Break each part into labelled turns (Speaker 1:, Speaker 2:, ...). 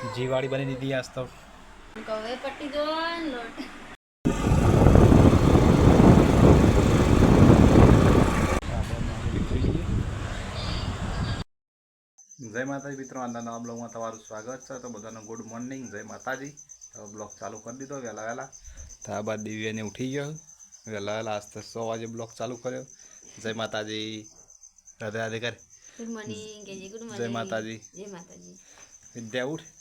Speaker 1: જીવાળી બની દીધી આજ તો.
Speaker 2: કવે પટ્ટી દો લોટ.
Speaker 1: જય માતાજી મિત્રો આજના નવા બ્લોગમાં તમારું સ્વાગત છે. તો બધાનો ગુડ મોર્નિંગ જય માતાજી. તો બ્લોગ ચાલુ કરી દીધો વહેલા વહેલા. ત્યારબાદ દિવ્યાને ઉઠી ગયો. વહેલા વહેલા આજ તો સો વાગે બ્લોગ ચાલુ કર્યો. જય માતાજી. રાધે રાધે કર.
Speaker 2: ગુડ મોર્નિંગ કેજી ગુડ મોર્નિંગ
Speaker 1: જય માતાજી.
Speaker 2: જય માતાજી.
Speaker 1: વિદ્યા ઉઠ.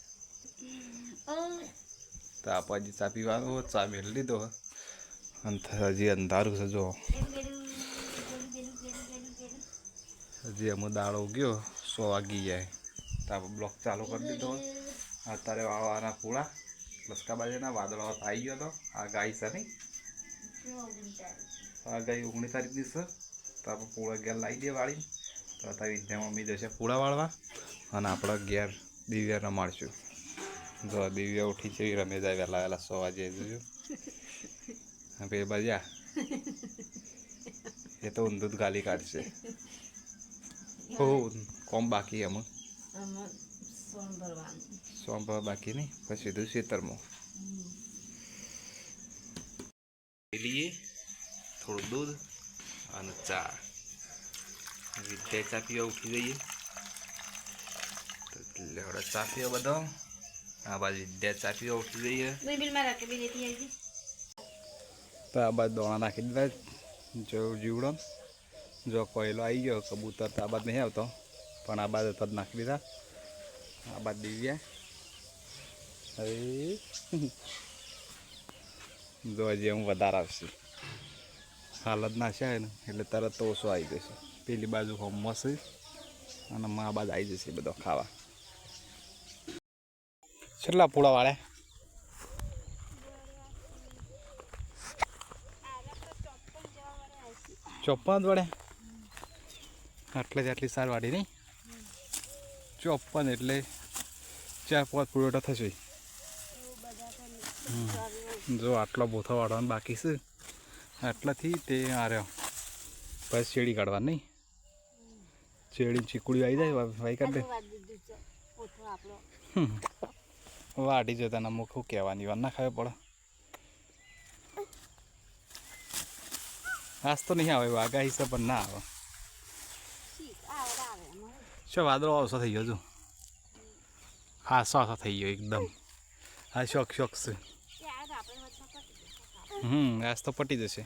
Speaker 1: તો આપાજી ચા પીવાનો ચા મેળ લીધો હજી અંધારું છે, જો. હજી અમુક દાડો ગયો સો વાગી જાય. તો આપણે બ્લોક ચાલુ કરી દીધો અત્યારે વાળવાના પૂળા લસકાબાજીના વાદળો આવી ગયો તો. આ ગાય છે નહીં. આ ગાય ઓગણીસ તારીખની છે. તો આપણે પૂળા ઘેર લાવી દે વાળી તો અત્યારે વિદ્યા મમ્મી જશે પૂળા વાળવા. અને આપણા ઘેર દિવ્યા રમાડશું જો દિવ્ય ઉઠી છે રમે જાય વહેલા વહેલા સો વાગે જોયું હવે બજા એ તો ઊંધું ગાલી કાઢશે. હો કોમ બાકી એમાં સોમવાર બાકી નહીં? પછી સીધું ખેતરમાં લઈએ. થોડું દૂધ અને ચા. વિદ્યા ચા પીવા ઉઠી જઈએ. તો ચા પીવા બધો આ બાજુ વિદ્યા ચા પીવા ઉઠી જઈએ.
Speaker 2: બિલ બિલ મારા કે બિલ લેતી આવી
Speaker 1: તો આ બાજુ દોણા નાખી દીધા જો જીવડો. જો કોયલો આવી ગયો કબૂતર તો આ બાદ નહીં આવતો. પણ આ બાજુ તદ નાખી દીધા. આ બાદ દિવ્યા હવે જો હજી હું વધારે આવશે. હાલત ના છે ને એટલે તરત તો ઓછો આવી જશે. પેલી બાજુ હોમ છે. અને મા બાદ આવી જશે બધો ખાવા. કેટલા પૂળા વાળે? ચોપન વડે આટલે જ આટલી સાર વાળી નહીં ચોપ્પન એટલે ચાર પાંચ પુરોઠો થશે. જો આટલો બોથો વાળવાનો બાકી છે. આટલાથી તે આર્યો પછી શેડી કાઢવા નહીં શેડી ચીકુડી આવી જાય વાઈ કાઢે.
Speaker 2: પોથો આપણો
Speaker 1: વાટી જતા અમુક કહેવાની, વાર ના ખાવે પડે. આજ તો નહીં આવે, વાઘા છે પણ ના આવે. શું વાદળો ઓછો થઈ ગયો છું હા સો થઈ ગયો એકદમ. હા, શોખ શોખ છે. હમ, આજ તો પટી જશે.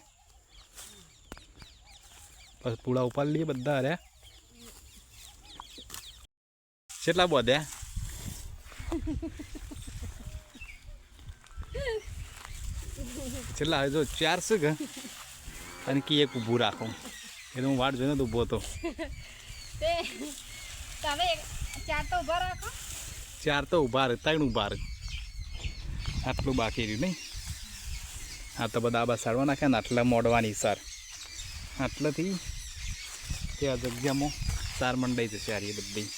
Speaker 1: બસ પૂળા ઉપાડી લઈએ બધા અરે કેટલા બધ્યા છેલ્લા જો ચાર છે કે? અને કી એક ઊભું રાખો. એટલે હું વાટ જોઈને તો ઊભો હતો.
Speaker 2: ચાર તો રાખો.
Speaker 1: ચાર તો ઊભા રહે ત્રણ ઊભા રહે. આટલું બાકી રહ્યું નહીં. આ તો બધા આબા સાડવા નાખ્યા ને આટલા મોડવાની સાર. આટલાથી તે આ જગ્યામાં સાર મંડાઈ જશે આ રહી બધી.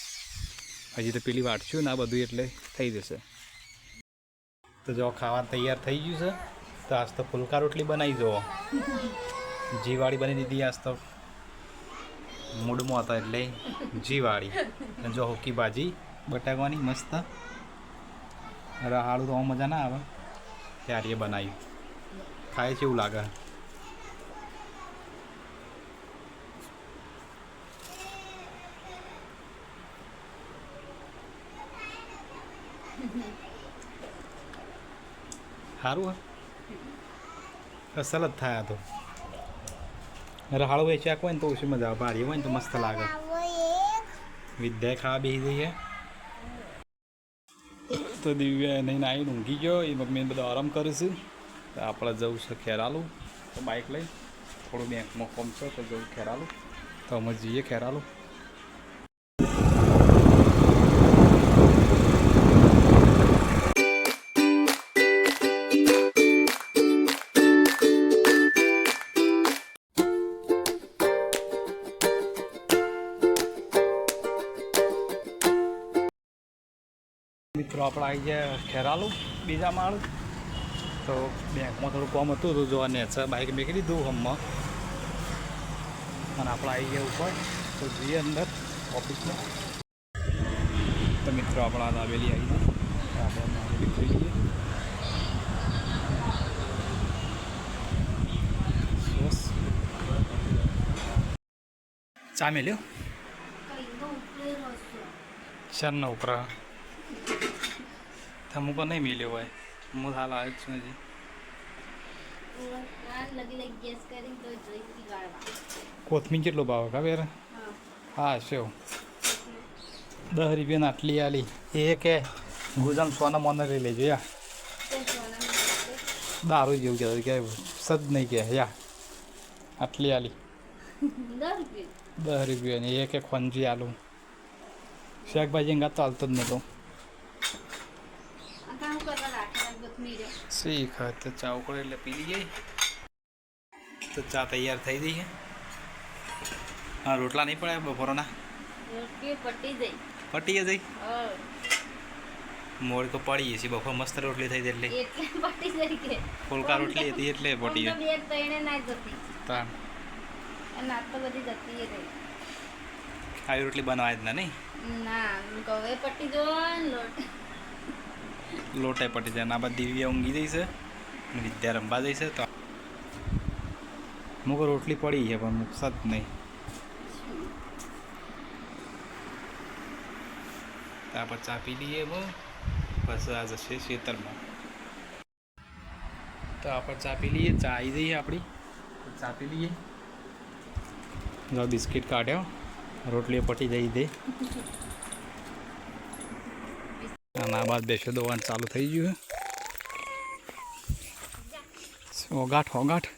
Speaker 1: હજી તો પેલી વાટશું ને આ બધું એટલે થઈ જશે. તો જો ખાવા તૈયાર થઈ ગયું છે. તો આજ તો ફુલકા રોટલી બનાવી જુઓ. જીવાળી બની દીધી આજ તો. મૂડમાં હતા એટલે જીવાળી. જો હોકી ભાજી બટાકાની મસ્ત. રહાળું તો મજા ના આવે. ત્યારે એ બનાવ્યું. ખાય છે એવું લાગે. સારું હે. અસલ જ થાય તો. રહાળું વેચ્યા હોય ને તો ઓછી મજા આવે. ભારી હોય ને તો મસ્ત લાગે. વિદ્યા ખાવા બેસી જઈએ. તો દિવ્યા નહીં આવીને ઊંઘી ગયો. એ મમ્મીને બધો આરામ કરીશું તો આપણે જવું છે ખેરાલું. તો બાઇક લઈ. થોડું બેંકમાં કોમ તો જવું ખેરાલું. તો અમે જઈએ ખેરાલું. મિત્રો આપણે આવી ગયા ખેરાલું બીજા માળ તો બેંકમાં થોડું કોમ હતું તો જોવા નેચર બાઇક મેકી દીધું હમણાં. અને આપણે આવી ગયા ઉપર તો જઈએ અંદર ઓફિસમાં. તો મિત્રો આપણા દાબેલી આવી ગઈ આપણે મારી જોઈએ સોસ. ચા મેલ્યો? ચારના ઉપરા પણ નહીં મેલ્યો હોય હું હાલ આવ્યો છું હજી કોથમીર કેટલો ભાવ ખબર
Speaker 2: હા
Speaker 1: હા શું દસ રૂપિયાની આટલી આલી એ કે ગુજામ સોના મોના લઈ લેજો યા દારૂ જેવું કહેવાય કે સદ નહીં કે યા આટલી આલી
Speaker 2: દસ રૂપિયા
Speaker 1: દસ રૂપિયાની એ કે ખોંજી આલું શાકભાજી ગાતો હાલતો જ નહોતો શીખ તો ચા ઉકળે એટલે પી લઈએ. તો ચા તૈયાર થઈ ગઈ છે. હા રોટલા નહીં પડે બપોરના?
Speaker 2: પટી જઈ
Speaker 1: મોડ તો પડીએ છીએ બપોર મસ્ત રોટલી થઈ ગઈ એટલે.
Speaker 2: પટી
Speaker 1: ફોલકા રોટલી હતી એટલે તાણ
Speaker 2: રહી.
Speaker 1: આવી રોટલી બનાવાય જ ના નહીં?
Speaker 2: ના પટી જો લોટ.
Speaker 1: લોટે પટી જાય ના બાદ દિવ્યા ઊંઘી જઈશે અને વિદ્યા રમવા જઈશે તો મુક, રોટલી પડી છે, પણ મૂકશા નહીં. પર ચા પી લઈએ બસ આ જશે ખેતરમાં. તો આપણે ચા પી લઈએ, ચા આવી જઈએ આપણી. ચા પી લઈએ. જો બિસ્કિટ કાઢ્યો રોટલી પટી જઈ દે. અને આ બાદ બેસો દોવાનું ચાલુ થઈ ગયું ઓગાઠ ઓગાઠ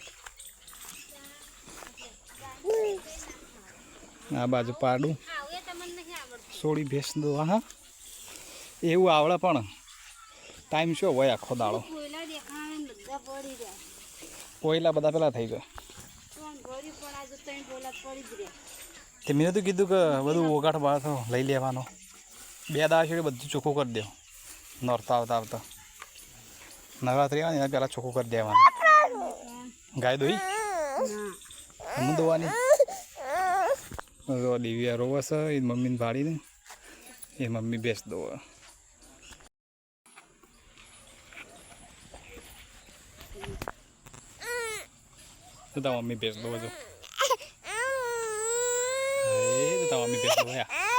Speaker 1: આ બાજુ પાડું. સોળી ભેંસ દોવા હા એવું આવડે પણ ટાઈમ શું હોય આખો દાડો?
Speaker 2: કોયલા બધા
Speaker 1: પેલા થઈ ગયા. તે મેં તો કીધું કે બધું ઓગાઠ બાળતો લઈ લેવાનો. બે દાડા છેડે બધું ચોખ્ખું કરી દો નોરતા આવતા આવતા. નવરાત્રી આવે ને એના પહેલાં ચોખ્ખું કરી દેવાનું. ગાય દોઈ હું દોવાની? રો દિવ્યા રોવે છે એ મમ્મીને ભાડીને એ મમ્મી બેસ દો તો તાર મમ્મી બેસ દો જો. એ તો મમ્મી બેસ દો યા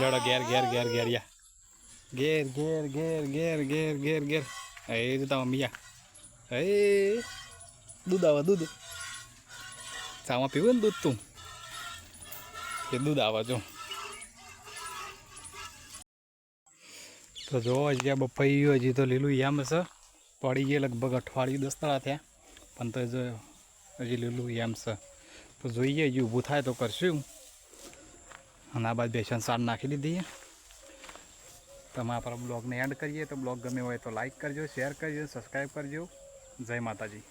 Speaker 1: લડો ઘેર ઘેર ઘેર ઘેર, યા. ઘેર ઘેર ઘેર ઘેર ઘેર ઘેર ઘેર. એ તો તાર મમ્મી યા દૂધ આવે, દૂધ. ચામાં પીવું ને દૂધ તું? એ દૂધ આવે, જો. તો જો, હજી આ બપૈયું હજી તો લીલું યામ છે. પડી ગયે લગભગ અઠવાડિયું દસ દાડા થયા. પણ તો જો, હજી લીલું યામ છે. તો જોઈએ, હજી ઊભું થાય તો કરશું. અને બાદ બેસન સાર નાખી દીધી તમે આપણા બ્લોગને એડ કરીએ. તો બ્લોગ ગમે હોય તો લાઈક કરજો શેર કરજો સબસ્ક્રાઈબ કરજો. જય માતાજી.